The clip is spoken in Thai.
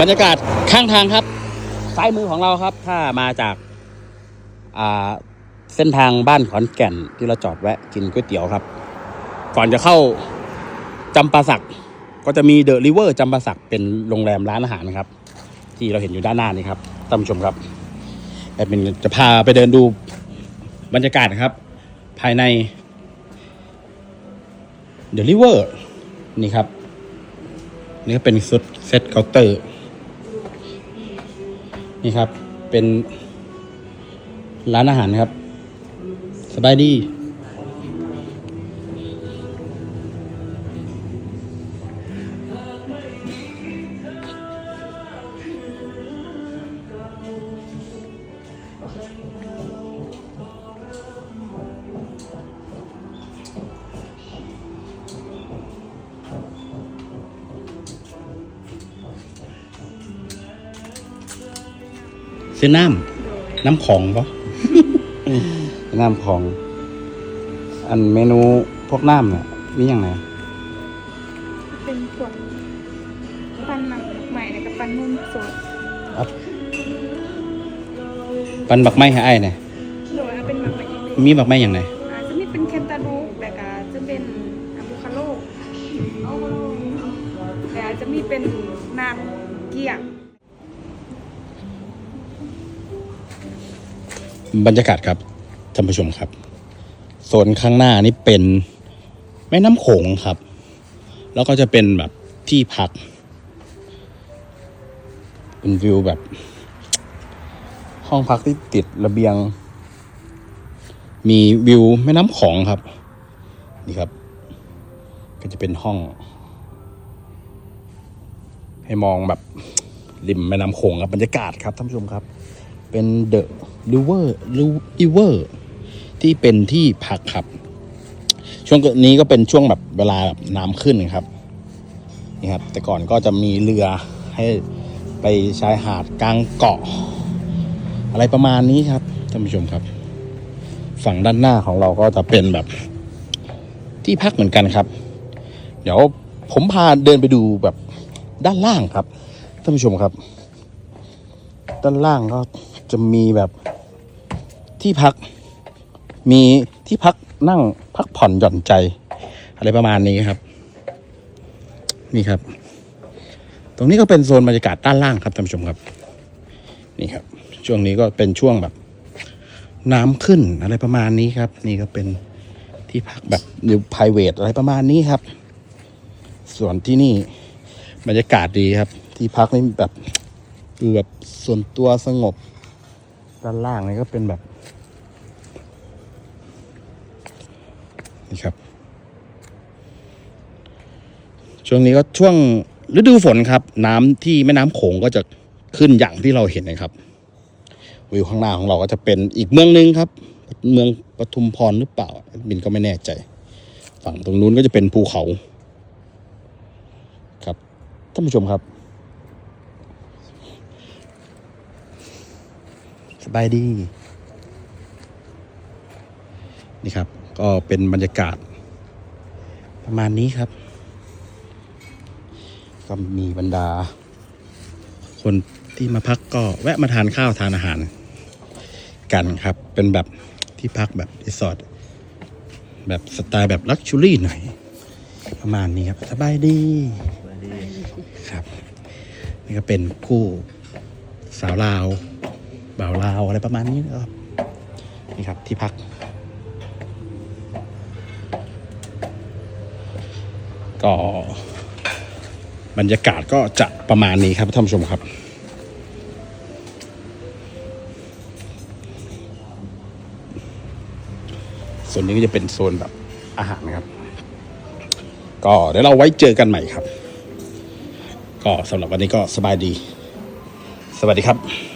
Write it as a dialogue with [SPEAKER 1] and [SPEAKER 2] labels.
[SPEAKER 1] บรรยากาศข้างทางครับ ซ้ายมือของเราครับ ถ้ามาจากาเส้นทางบ้านขอนแก่นที่เราจอดแวะกินก๋วยเตี๋ยวครับ ก่อนจะเข้าจำปาสักก็จะมีเดอะริเวอร์จำปาสักเป็นโรงแรมร้านอาหารนะครับ ที่เราเห็นอยู่ด้านหน้านี่ครับท่านผู้ชมครับแอดมินจะพาไปเดินดูบรรยากาศครับ ภายในเดอะริเวอร์นี่ครับ นี่ก็เป็นซุดเซตเคาน์เตอร์ นี่ครับ เป็นร้านอาหารครับ สบายดี ซื้อน้ำน้ำของปะน้ำของ อันเมนูพวกน้ำเนี่ยมีอย่างไร
[SPEAKER 2] เป็นพวกปันหมักใหม่แล้วก็ปันนุ่มสด
[SPEAKER 1] ปันบักไม้ให้ไอ้ายเนี่ย
[SPEAKER 2] โดยเอาเป็นหมักใหม่อีก
[SPEAKER 1] มีบักไม้อย่างไร
[SPEAKER 2] อาจจะมีเป็นแคนตาลูปแล้วก็จะเป็นอะโวคาโดแต่อาจจะมีเป็นน้ำเกี๊ยง
[SPEAKER 1] บรรยากาศครับท่านผู้ชมครับโซนข้างหน้านี่เป็นแม่น้ำโขงครับ แล้วก็จะเป็นแบบที่พัก เป็นวิวแบบ ห้องพักที่ติดระเบียง มีวิวแม่น้ำโขงครับ นี่ครับ ก็จะเป็นห้อง ให้มองแบบริมแม่น้ำโขงครับบรรยากาศครับท่านผู้ชมครับ เป็นเดอะริเวอร์ริเวอร์ที่เป็นที่พักครับ ช่วงนี้ก็เป็นช่วงแบบเวลาแบบน้ำขึ้นครับนี่ครับ แต่ก่อนก็จะมีเรือให้ไปชายหาดกลางเกาะ อะไรประมาณนี้ครับท่านผู้ชมครับ ฝั่งด้านหน้าของเราก็จะเป็นแบบที่พักเหมือนกันครับ เดี๋ยวผมพาเดินไปดูแบบด้านล่างครับท่านผู้ชมครับ ด้านล่างก็ จะมีแบบที่พัก มีที่พักนั่งพักผ่อนหย่อนใจ อะไรประมาณนี้ครับ นี่ครับ ตรงนี้ก็เป็นโซนบรรยากาศด้านล่างครับท่านผู้ชมครับ นี่ครับ ช่วงนี้ก็เป็นช่วงแบบ น้ำขึ้นอะไรประมาณนี้ครับ นี่ก็เป็นที่พักแบบอยู่ private อะไรประมาณนี้ครับ ส่วนที่นี่บรรยากาศดีครับ ที่พักนี่แบบดูแบบส่วนตัวสงบ ด้านล่างนี่ก็เป็นแบบ นี่ครับ ช่วงนี้ก็ช่วงฤดูฝนครับ น้ำที่แม่น้ำโขงก็จะขึ้นอย่างที่เราเห็นนะครับวิวข้างหน้าของเราก็จะเป็นอีกเมืองหนึงครับ เมืองปทุมพรหรือเปล่าบินก็ไม่แน่ใจ ฝั่งตรงนู้นก็จะเป็นภูเขา ครับท่านผู้ชมครับ บายดี นี่ครับ ก็เป็นบรรยากาศ ประมาณนี้ครับ ก็มีบรรดา คนที่มาพักก็แวะมาทานข้าวทานอาหาร กันครับ เป็นแบบที่พักแบบรีสอร์ทแบบสไตล์แบบลักชูรี่หน่อย ประมาณนี้ครับสบายดีครับ นี่ก็เป็นคู่สาวลาว บ่าวลาวอะไรประมาณนี้นะครับนี่ครับที่พัก ก็บรรยากาศก็จะประมาณนี้ครับท่านผู้ชมครับส่วนนี้ก็จะเป็นโซนแบบอาหารนะครับ ก็เดี๋ยวเราไว้เจอกันใหม่ครับ ก็สำหรับวันนี้ก็สบายดี สวัสดีครับ